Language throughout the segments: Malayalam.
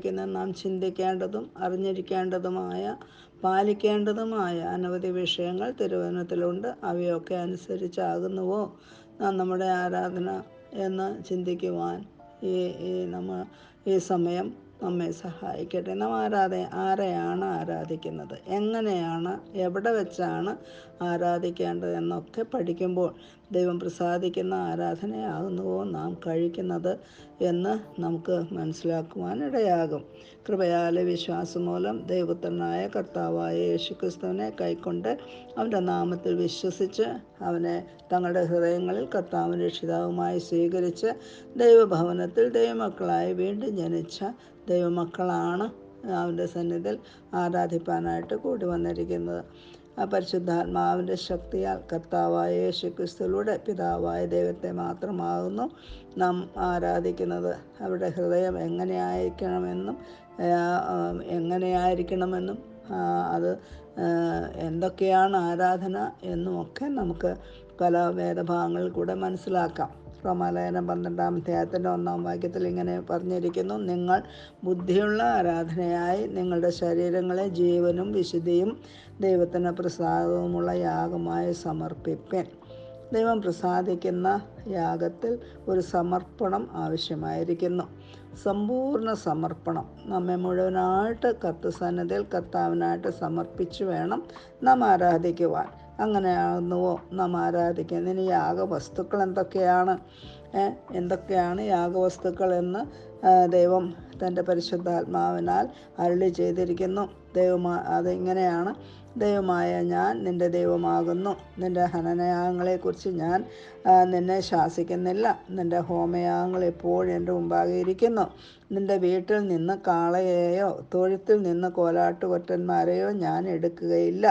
പറഞ്ഞിരിക്കുന്ന നാം ചിന്തിക്കേണ്ടതും അറിഞ്ഞിരിക്കേണ്ടതുമായ പാലിക്കേണ്ടതുമായ അനവധി വിഷയങ്ങൾ തിരുവചനത്തിലുണ്ട് അവയൊക്കെ അനുസരിച്ചാകുന്നുവോ നാം നമ്മുടെ ആരാധന എന്ന് ചിന്തിക്കുവാൻ ഈ ഈ നമ്മ ഈ സമയം നമ്മെ സഹായിക്കട്ടെ. നാം ആരാധ ആരെയാണ് ആരാധിക്കുന്നത്? എങ്ങനെയാണ് എവിടെ വെച്ചാണ് ആരാധിക്കേണ്ടത് എന്നൊക്കെ പഠിക്കുമ്പോൾ ദൈവം പ്രസാദിക്കുന്ന ആരാധനയാകുന്നുവോ നാം കഴിക്കുന്നത് എന്ന് നമുക്ക് മനസ്സിലാക്കുവാനിടയാകും. കൃപയാല വിശ്വാസം മൂലം ദൈവത്തനായ കർത്താവായ യേശുക്രിസ്തുവിനെ കൈക്കൊണ്ട് അവന്റെ നാമത്തിൽ വിശ്വസിച്ച് അവനെ തങ്ങളുടെ ഹൃദയങ്ങളിൽ കർത്താവ് രക്ഷിതാവുമായി സ്വീകരിച്ച് ദൈവഭവനത്തിൽ ദൈവമക്കളായി വീണ്ടും ജനിച്ച ദൈവമക്കളാണ് അവന്റെ സന്നിധിയിൽ ആരാധിപ്പാനായിട്ട് കൂടി വന്നിരിക്കുന്നത്. പരിശുദ്ധാത്മാവിന്റെ ശക്തിയാൽ കർത്താവായ യേശു ക്രിസ്തുവിലൂടെ പിതാവായ ദൈവത്തെ മാത്രമാകുന്നു. നാം ആരാധിക്കുന്നത് അവരുടെ ഹൃദയം എങ്ങനെയായിരിക്കണമെന്നും എങ്ങനെയായിരിക്കണമെന്നും അത് എന്തൊക്കെയാണ് ആരാധന എന്നുമൊക്കെ നമുക്ക് പല വേദഭാഗങ്ങളിൽ കൂടെ മനസ്സിലാക്കാം. റോമാലയനം പന്ത്രണ്ടാം അധ്യായത്തിന്റെ ഒന്നാം വാക്യത്തിൽ ഇങ്ങനെ പറഞ്ഞിരിക്കുന്നു. നിങ്ങൾ ബുദ്ധിയുള്ള ആരാധനയായി നിങ്ങളുടെ ശരീരങ്ങളെ ജീവനും വിശുദ്ധിയും ദൈവത്തിന് പ്രസാദവുമുള്ള യാഗമായി സമർപ്പിപ്പൻ. ദൈവം പ്രസാദിക്കുന്ന യാഗത്തിൽ ഒരു സമർപ്പണം ആവശ്യമായിരിക്കുന്നു. സമ്പൂർണ സമർപ്പണം. നമ്മെ മുഴുവനായിട്ട് കത്ത് സന്നദ്ധയിൽ കർത്താവിനായിട്ട് സമർപ്പിച്ചു വേണം നാം ആരാധിക്കുവാൻ. അങ്ങനെയാകുന്നുവോ നാം ആരാധിക്കുന്നത് ഇനി യാഗവസ്തുക്കൾ എന്തൊക്കെയാണ്? എന്തൊക്കെയാണ് യാഗവസ്തുക്കൾ എന്ന് ദൈവം തന്റെ പരിശുദ്ധാത്മാവിനാൽ അരുളി ചെയ്തിരിക്കുന്നു. ദൈവമാ അതിങ്ങനെയാണ്? ദൈവമായ ഞാൻ നിന്റെ ദൈവമാകുന്നു. നിന്റെ ഹനനയാഗങ്ങളെക്കുറിച്ച് ഞാൻ നിന്നെ ശാസിക്കുന്നില്ല. നിന്റെ ഹോമയാഗങ്ങൾ എപ്പോഴും എന്റെ മുമ്പാകെ ഇരിക്കുന്നു. നിന്റെ വീട്ടിൽ നിന്ന് കാളയെയോ തൊഴുത്തിൽ നിന്ന് കോലാട്ടുകൊറ്റന്മാരെയോ ഞാൻ എടുക്കുകയില്ല.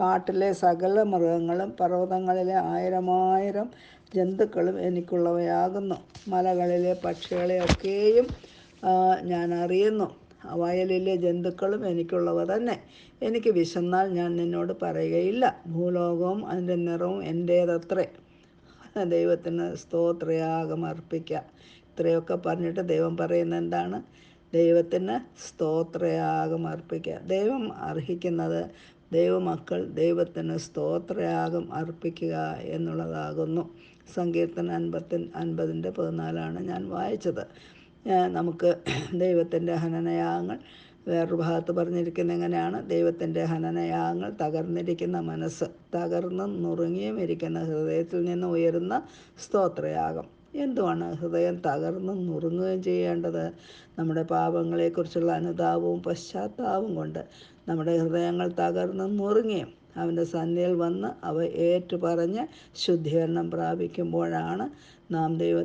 കാട്ടിലെ സകല മൃഗങ്ങളും പർവതങ്ങളിലെ ആയിരമായിരം ജന്തുക്കളും എനിക്കുള്ളവയാകുന്നു. മലകളിലെ പക്ഷികളെയൊക്കെയും ഞാൻ അറിയുന്നു. വയലിലെ ജന്തുക്കളും എനിക്കുള്ളവ തന്നെ. എനിക്ക് വിശന്നാൽ ഞാൻ നിന്നോട് പറയുകയില്ല. ഭൂലോകവും അതിന്റെ നിറവും എന്റേതത്രേ. ദൈവത്തിന് സ്തോത്രയാഗം അർപ്പിക്കുക ഇത്രയൊക്കെ പറഞ്ഞിട്ട് ദൈവം പറയുന്ന എന്താണ്? ദൈവത്തിന് സ്തോത്രയാഗം അർപ്പിക്കുക ദൈവം അർഹിക്കുന്നത് ദൈവമക്കൾ ദൈവത്തിന് സ്തോത്രയാഗം അർപ്പിക്കുക എന്നുള്ളതാകുന്നു. സങ്കീർത്തന അൻപത്തി അൻപതിന്റെ പതിനാലാണ് ഞാൻ വായിച്ചത്. നമുക്ക് ദൈവത്തിന്റെ ഹനനയാഗങ്ങൾ വേറൊരു ഭാഗത്ത് പറഞ്ഞിരിക്കുന്ന എങ്ങനെയാണ്? ദൈവത്തിന്റെ ഹനനയാഗങ്ങൾ തകർന്നിരിക്കുന്ന മനസ്സ് തകർന്നും നുറുങ്ങിയും ഇരിക്കുന്ന ഹൃദയത്തിൽ നിന്ന് ഉയരുന്ന സ്തോത്രയാഗം. എന്തുവാണ് ഹൃദയം തകർന്നും നുറുങ്ങുകയും ചെയ്യേണ്ടത്? നമ്മുടെ പാപങ്ങളെക്കുറിച്ചുള്ള അനുതാപവും പശ്ചാത്താപവും കൊണ്ട് നമ്മുടെ ഹൃദയങ്ങൾ തകർന്നും നുറുങ്ങിയും അവന്റെ സന്നിയിൽ വന്ന് അവ ഏറ്റുപറഞ്ഞ് ശുദ്ധീകരണം പ്രാപിക്കുമ്പോഴാണ് നാം ദൈവ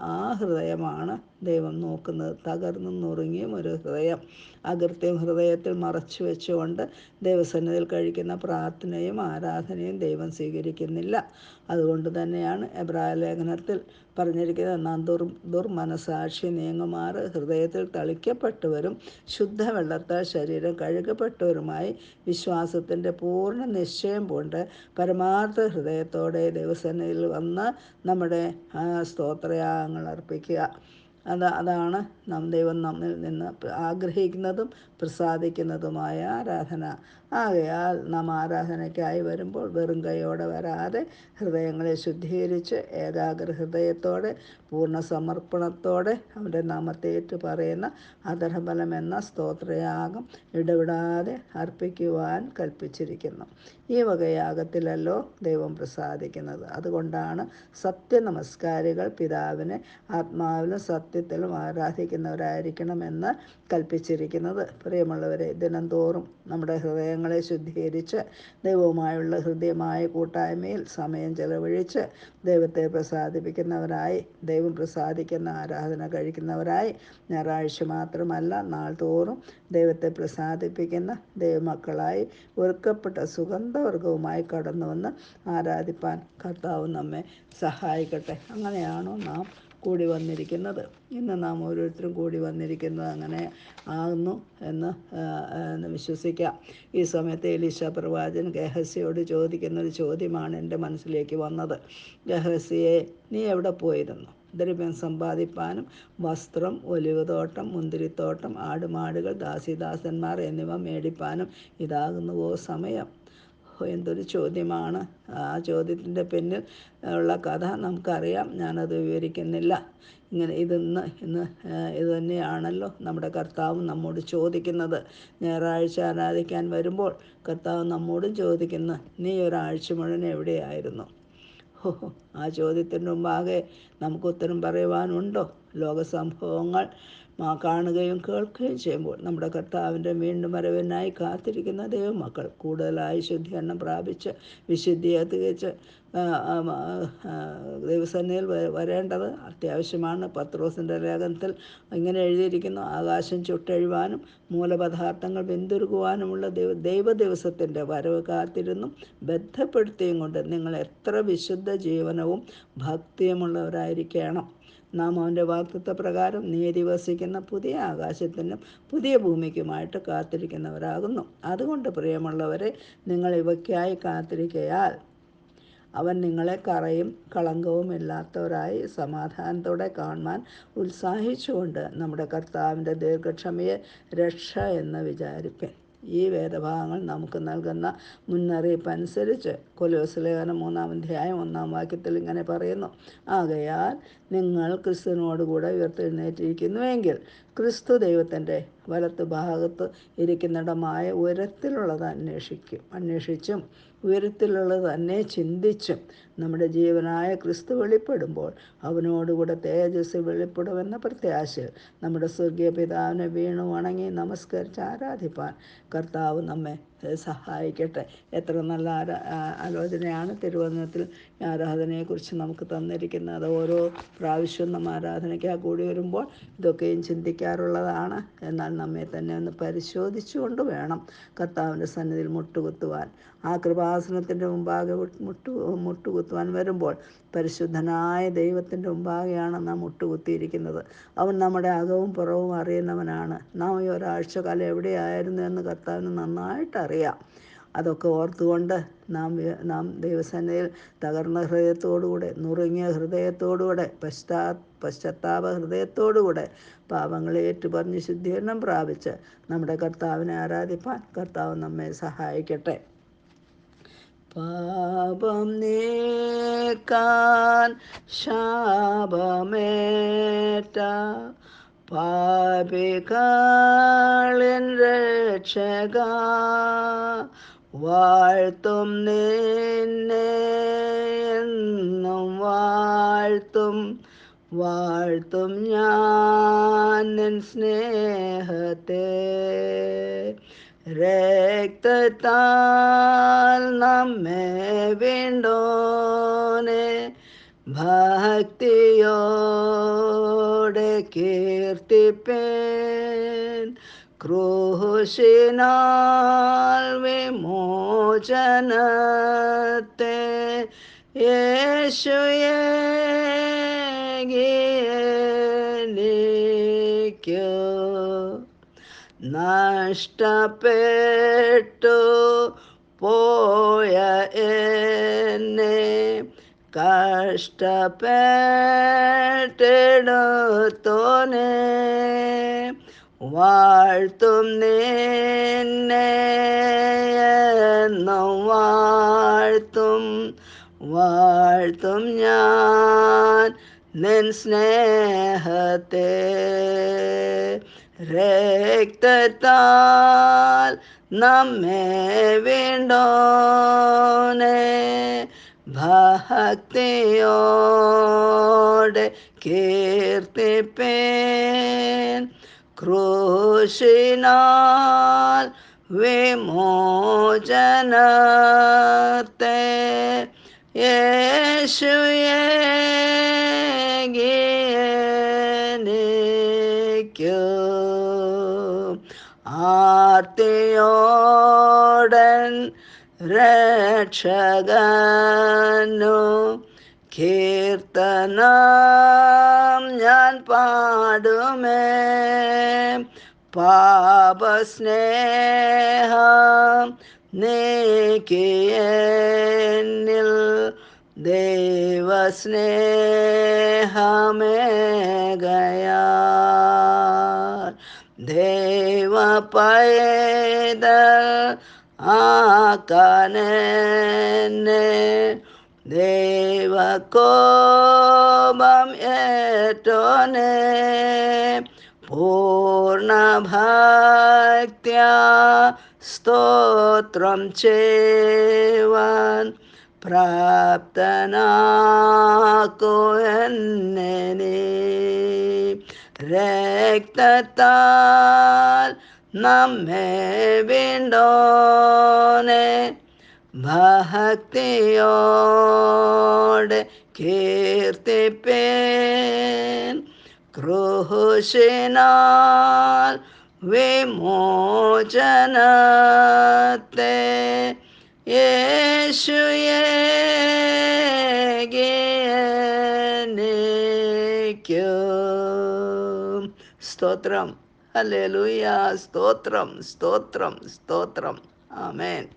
ആ ഹൃദയമാണ് ദൈവം നോക്കുന്നത്. തകർന്നു നുറുങ്ങിയും ഒരു ഹൃദയം. അകൃത്യം ഹൃദയത്തിൽ മറച്ചു വെച്ചുകൊണ്ട് ദൈവസന്നിധിയിൽ കഴിക്കുന്ന പ്രാർത്ഥനയും ആരാധനയും ദൈവം സ്വീകരിക്കുന്നില്ല. അതുകൊണ്ട് തന്നെയാണ് എബ്രായ ലേഖനത്തിൽ പറഞ്ഞിരിക്കുന്നത് നാം ദുർ ദുർമനസാക്ഷി നീങ്ങുമാറ് ഹൃദയത്തിൽ തളിക്കപ്പെട്ടവരും ശുദ്ധവെള്ളത്താൽ ശരീരം കഴുകപ്പെട്ടവരുമായി വിശ്വാസത്തിന്റെ പൂർണ നിശ്ചയം കൊണ്ട് പരമാർത്ഥ ഹൃദയത്തോടെ ദൈവസന്നിധിയിൽ വന്ന് നമ്മുടെ സ്തോത്രയാഗങ്ങൾ അർപ്പിക്കുക അത് അതാണ് നാം ദൈവം നമ്മിൽ നിന്ന് ആഗ്രഹിക്കുന്നതും പ്രസാദിക്കുന്നതുമായ ആരാധന. ആകയാൽ നാം ആരാധനയ്ക്കായി വരുമ്പോൾ വെറും കൈയോടെ വരാതെ ഹൃദയങ്ങളെ ശുദ്ധീകരിച്ച് ഏകാഗ്ര ഹൃദയത്തോടെ പൂർണ സമർപ്പണത്തോടെ അവന്റെ നാമത്തെ ഏറ്റു പറയുന്ന അധരഫലം എന്ന സ്തോത്രയാഗം ഇടവിടാതെ അർപ്പിക്കുവാൻ കൽപ്പിച്ചിരിക്കുന്നു. ഈ വകയാഗത്തിലല്ലോ ദൈവം പ്രസാദിക്കുന്നത്. അതുകൊണ്ടാണ് സത്യനമസ്കാരികൾ പിതാവിനെ ആത്മാവിലും സത്യത്തിലും ആരാധിക്കുന്നവരായിരിക്കണമെന്ന് കൽപ്പിച്ചിരിക്കുന്നത്. പ്രിയമുള്ളവരെ ദിനംതോറും നമ്മുടെ ഹൃദയങ്ങളെ ശുദ്ധീകരിച്ച് ദൈവവുമായുള്ള ഹൃദയമായ കൂട്ടായ്മയിൽ സമയം ചെലവഴിച്ച് ദൈവത്തെ പ്രസാദിപ്പിക്കുന്നവരായി ദൈവം പ്രസാദിക്കുന്ന ആരാധന കഴിക്കുന്നവരായി ഞായറാഴ്ച മാത്രമല്ല നാൾ തോറും ദൈവത്തെ പ്രസാദിപ്പിക്കുന്ന ദൈവമക്കളായി ഒരുക്കപ്പെട്ട സുഗന്ധവർഗവുമായി കടന്നു വന്ന് ആരാധിപ്പാൻ കർത്താവ് നമ്മെ സഹായിക്കട്ടെ. അങ്ങനെയാണോ നാം കൂടി വന്നിരിക്കുന്നത്. ഇന്ന് നാം ഓരോരുത്തരും കൂടി വന്നിരിക്കുന്നത് അങ്ങനെ ആകുന്നു എന്ന് വിശ്വസിക്കാം. ഈ സമയത്ത് എലീശ പ്രവാചൻ ഗഹസിയോട് ചോദിക്കുന്ന ഒരു ചോദ്യമാണ് എന്റെ മനസ്സിലേക്ക് വന്നത്. ഗഹസിയെ നീ എവിടെ പോയിരുന്നു? ദ്രവ്യം സമ്പാദിപ്പാനും വസ്ത്രം ഒലിവുതോട്ടം മുന്തിരിത്തോട്ടം ആടുമാടുകൾ ദാസിദാസന്മാർ എന്നിവ മേടിപ്പാനും ഇതാകുന്നുവോ സമയം? എന്തൊരു ചോദ്യമാണ്? ആ ചോദ്യത്തിന്റെ പിന്നിൽ ഉള്ള കഥ നമുക്കറിയാം. ഞാനത് വിവരിക്കുന്നില്ല. ഇങ്ങനെ ഇതിന്ന് ഇന്ന് ഇത് തന്നെയാണല്ലോ നമ്മുടെ കർത്താവ് നമ്മോട് ചോദിക്കുന്നത്. ഞായറാഴ്ച ആരാധിക്കാൻ വരുമ്പോൾ കർത്താവ് നമ്മോടും ചോദിക്കുന്നു നീ ഒരാഴ്ച മുഴുവൻ എവിടെയായിരുന്നു? ഹോ, ആ ചോദ്യത്തിന് മുമ്പാകെ നമുക്ക് ഉത്തരം പറയുവാനുണ്ടോ? ലോക സംഭവങ്ങൾ മാ- കാണുകയും കേൾക്കുകയും ചെയ്യുമ്പോൾ നമ്മുടെ കർത്താവിന്റെ വീണ്ടും വരവിനായി കാത്തിരിക്കുന്ന ദൈവമക്കൾ കൂടുതലായി ശുദ്ധീകരണം പ്രാപിച്ച് വിശുദ്ധിയെ തികച്ച് ദൈവസേനയിൽ വരേണ്ടത് അത്യാവശ്യമാണ്. പത്രോസിന്റെ ലേഖനത്തിൽ ഇങ്ങനെ എഴുതിയിരിക്കുന്നു ആകാശം ചുട്ടെഴുവാനും മൂലപദാർത്ഥങ്ങൾ വെന്തുരുകുവാനുമുള്ള ദൈവ ദൈവ ദിവസത്തിന്റെ വരവ് കാത്തിരുന്നും ബന്ധപ്പെടുത്തിയും കൊണ്ട് നിങ്ങൾ എത്ര വിശുദ്ധ ജീവനവും ഭക്തിയുമുള്ളവരായിരിക്കണം. നാം അവന്റെ വാക്തത്വ പ്രകാരം നീതി പുതിയ ആകാശത്തിനും പുതിയ ഭൂമിക്കുമായിട്ട് കാത്തിരിക്കുന്നവരാകുന്നു. അതുകൊണ്ട് പ്രിയമുള്ളവരെ നിങ്ങൾ ഇവയ്ക്കായി കാത്തിരിക്കയാൽ അവൻ നിങ്ങളെ കറയും കളങ്കവും ഇല്ലാത്തവരായി സമാധാനത്തോടെ കാണുവാൻ ഉത്സാഹിച്ചുകൊണ്ട് നമ്മുടെ കർത്താവിന്റെ ദീർഘക്ഷമയെ രക്ഷ എന്ന് വിചാരിപ്പൻ. ഈ വേദഭാഗങ്ങൾ നമുക്ക് നൽകുന്ന മുന്നറിയിപ്പ് അനുസരിച്ച് കൊലോസ് ലേഖനം മൂന്നാം അധ്യായം ഒന്നാം വാക്യത്തിൽ ഇങ്ങനെ പറയുന്നു. ആകയാൽ നിങ്ങൾ ക്രിസ്തുവിനോടുകൂടെ ഉയർത്തെഴുന്നേറ്റിരിക്കുന്നുവെങ്കിൽ ക്രിസ്തു ദൈവത്തിന്റെ വലത്ത് ഭാഗത്ത് ഇരിക്കുന്നിടമായ ഉയരത്തിലുള്ളത് അന്വേഷിക്കും അന്വേഷിച്ചും ഉയരത്തിലുള്ളത് തന്നെ ചിന്തിച്ചും നമ്മുടെ ജീവനായ ക്രിസ്തു വെളിപ്പെടുമ്പോൾ അവനോടുകൂടെ തേജസ് വെളിപ്പെടുമെന്ന പ്രത്യാശയിൽ നമ്മുടെ സ്വർഗീയ പിതാവിനെ വീണു വണങ്ങി നമസ്കരിച്ച് ആരാധിപ്പാൻ കർത്താവ് നമ്മെ സഹായിക്കട്ടെ. എത്ര നല്ല ആലോചനയാണ് തിരുവനന്തപുരത്തിൽ ആരാധനയെക്കുറിച്ച് നമുക്ക് തന്നിരിക്കുന്നത്. ഓരോ പ്രാവശ്യവും നമ്മൾ ആരാധനയ്ക്കാ കൂടി വരുമ്പോൾ ഇതൊക്കെയും ചിന്തിക്കാറുള്ളതാണ്. എന്നാൽ നമ്മെ തന്നെ ഒന്ന് പരിശോധിച്ചുകൊണ്ട് വേണം കർത്താവിന്റെ സന്നിധിയിൽ മുട്ടുകുത്തുവാൻ. ആ കൃപാസനത്തിന്റെ മുമ്പാകെ മുട്ടു മുട്ടുകുത്തുവാൻ വരുമ്പോൾ പരിശുദ്ധനായ ദൈവത്തിന്റെ മുമ്പാകെയാണ് നാം മുട്ടുകുത്തിയിരിക്കുന്നത്. അവൻ നമ്മുടെ അകവും പുറവും അറിയുന്നവനാണ്. നാം ഈ ഒരാഴ്ച കാലം എവിടെയായിരുന്നു എന്ന് കർത്താവിന് നന്നായിട്ട് അറിയാം അതൊക്കെ ഓർത്തുകൊണ്ട് നാം നാം ദൈവസേനയിൽ തകർന്ന ഹൃദയത്തോടുകൂടെ നുറുങ്ങിയ ഹൃദയത്തോടുകൂടെ പശ്ചാ പശ്ചാത്താപ ഹൃദയത്തോടുകൂടെ പാപങ്ങളെ ഏറ്റുപറഞ്ഞ് ശുദ്ധീകരണം പ്രാപിച്ച് നമ്മുടെ കർത്താവിനെ ആരാധിപ്പാൻ കർത്താവ് നമ്മെ സഹായിക്കട്ടെ. പാപം നീക്കാൻ ശാപമേറ്റ പാപികളിൻ രക്ഷക വാഴ്ത്തും നിന്നെ എന്നും വാഴ്ത്തും. വാഴ്ത്തും ഞാൻ സ്നേഹത്തെ. രക്തത്താൽ നമ്മെ വീണ്ടോനെ. ഭക്തിയോടെ കീർത്തിപ്പേൻ क्रोह क्रोशेनाल् विमोचनते येषु ये नष्टपेट्टु पोय तो ने വാഴ്ത്തും നിന്നെ വാഴ്ത്തും. വാഴ്ത്തും ഞാൻ നിൻ സ്നേഹത്തെ. രക്തത്താൽ നമ്മെ വീണ്ടോനെ. ഭക്തിയോടെ കീർത്തിപ്പേൻ. क्रूशिनाल् विमोचनते। येषु ये गियनिक्यो आर्तियोडन् रक्षगनु കീർത്തനം ഞാൻ പാടുമേ പാപസ്നേഹം നീക്കിയെന്നിൽ ദൈവസ്നേഹമേകയാൽ ദൈവ പൈതൽ देवकोमं यतने पूर्णभक्त्या स्तोत्रं चेवान् प्राप्तनाको यन्नेनि रेक्तताल् नमे विण्डोने महतेयोड कीर्ति पेन क्रोशनाल विमोचनते येषु ये गेनेक्यो स्तोत्रम। हल्लेलुया स्तोत्रम स्तोत्रम स्तोत्रम। आमेन।